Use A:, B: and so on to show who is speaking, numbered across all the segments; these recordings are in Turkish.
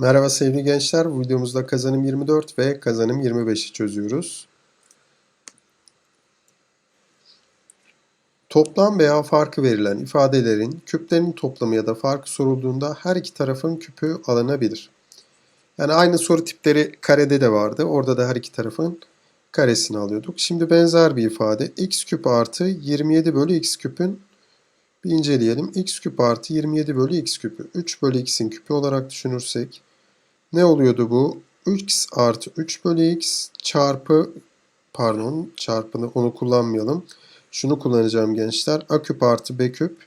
A: Merhaba sevgili gençler. Bu videomuzda kazanım 24 ve kazanım 25'i çözüyoruz. Toplam veya farkı verilen ifadelerin küplerinin toplamı ya da farkı sorulduğunda her iki tarafın küpü alınabilir. Yani aynı soru tipleri karede de vardı. Orada da her iki tarafın karesini alıyorduk. Şimdi benzer bir ifade x küp artı 27 bölü x küpün bir inceleyelim. x küp artı 27 bölü x küpü 3 bölü x'in küpü olarak düşünürsek ne oluyordu bu? 3x artı 3 bölü x çarpı pardon çarpını onu kullanmayalım. Şunu kullanacağım gençler. A küp artı B küp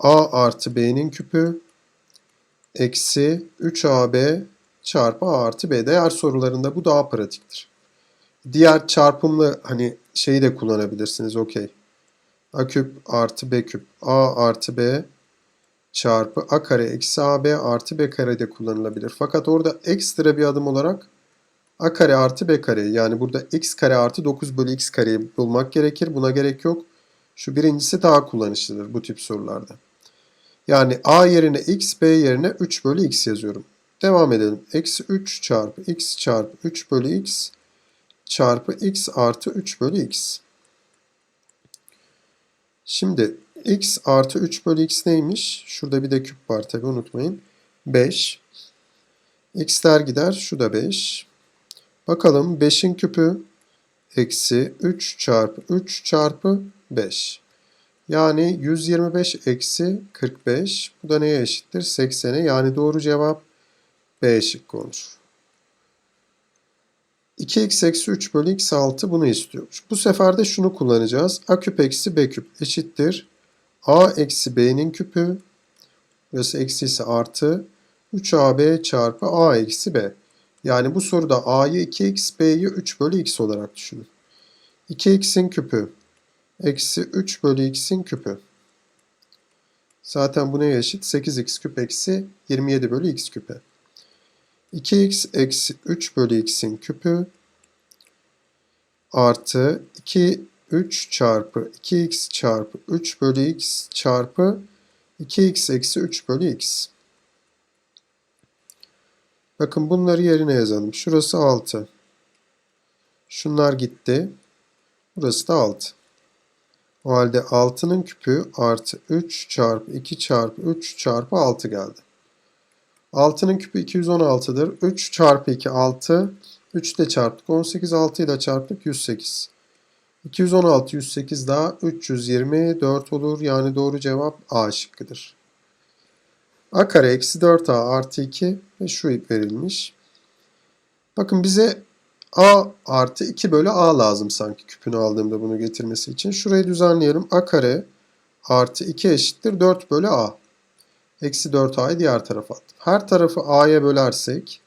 A: A artı B'nin küpü eksi 3AB çarpı A artı B. Değer sorularında bu daha pratiktir. Diğer çarpımlı hani şeyi de kullanabilirsiniz. Okey. A küp artı B küp A artı B çarpı a kare eksi ab artı b kare de kullanılabilir. Fakat orada ekstra bir adım olarak a kare artı b kare yani burada x kare artı 9 bölü x kareyi bulmak gerekir. Buna gerek yok. Şu birincisi daha kullanışlıdır bu tip sorularda. Yani a yerine x, b yerine 3 bölü x yazıyorum. Devam edelim. Eksi 3 çarpı x çarpı 3 bölü x çarpı x artı 3 bölü x. Şimdi x artı 3 bölü x neymiş? Şurada bir de küp var tabi unutmayın. 5. x'ler gider. Şu da 5. Bakalım 5'in küpü eksi 3 çarpı 3 çarpı 5. Yani 125 eksi 45. Bu da neye eşittir? 80'e. Yani doğru cevap B şıkkı olur. 2x eksi 3 bölü x 6 bunu istiyormuş. Bu sefer de şunu kullanacağız. a küp eksi b küp eşittir a eksi b'nin küpü burası eksi ise artı 3ab çarpı a eksi b. Yani bu soruda a'yı 2x b'yi 3 bölü x olarak düşünün. 2x'in küpü eksi 3 bölü x'in küpü. Zaten bu neye eşit? 8x küp eksi 27 bölü x küpe. 2x eksi 3 bölü x'in küpü artı 2 3 çarpı 2x çarpı 3 bölü x çarpı 2x eksi 3 bölü x. Bakın bunları yerine yazalım. Şurası 6. Şunlar gitti. Burası da 6. O halde 6'nın küpü artı 3 çarpı 2 çarpı 3 çarpı 6 geldi. 6'nın küpü 216'dır. 3 çarpı 2 6. 3 ile çarptık. 18 6 ile çarptık 108. 216 108 daha 324 olur. Yani doğru cevap A şıkkıdır. A kare eksi 4A artı 2 ve şu ip verilmiş. Bakın bize A artı 2 bölü A lazım sanki küpünü aldığımda bunu getirmesi için. Şurayı düzenleyelim. A kare artı 2 eşittir 4 bölü A. Eksi 4A'yı diğer tarafa attım. Her tarafı A'ya bölersek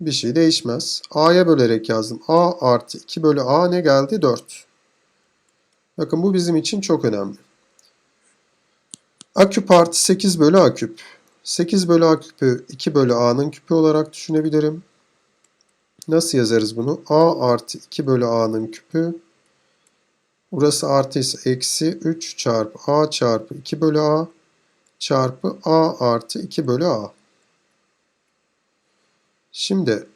A: bir şey değişmez. A'ya bölerek yazdım. A artı 2 bölü A ne geldi? 4. Bakın bu bizim için çok önemli. A küp artı 8 bölü A küp. 8 bölü A küpü 2 bölü A'nın küpü olarak düşünebilirim. Nasıl yazarız bunu? A artı 2 bölü A'nın küpü. Burası artı ise eksi 3 çarpı A çarpı 2 bölü A çarpı A artı 2 bölü A. Şimdi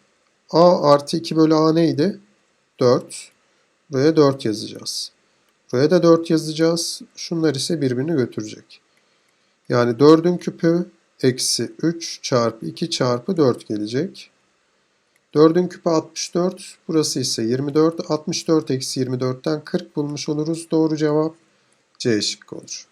A: A artı 2 bölü A neydi? 4. Buraya 4 yazacağız. Buraya da 4 yazacağız. Şunlar ise birbirini götürecek. Yani 4'ün küpü eksi 3 çarpı 2 çarpı 4 gelecek. 4'ün küpü 64. Burası ise 24. 64 eksi 24'ten 40 bulmuş oluruz. Doğru cevap C şıkkı olur.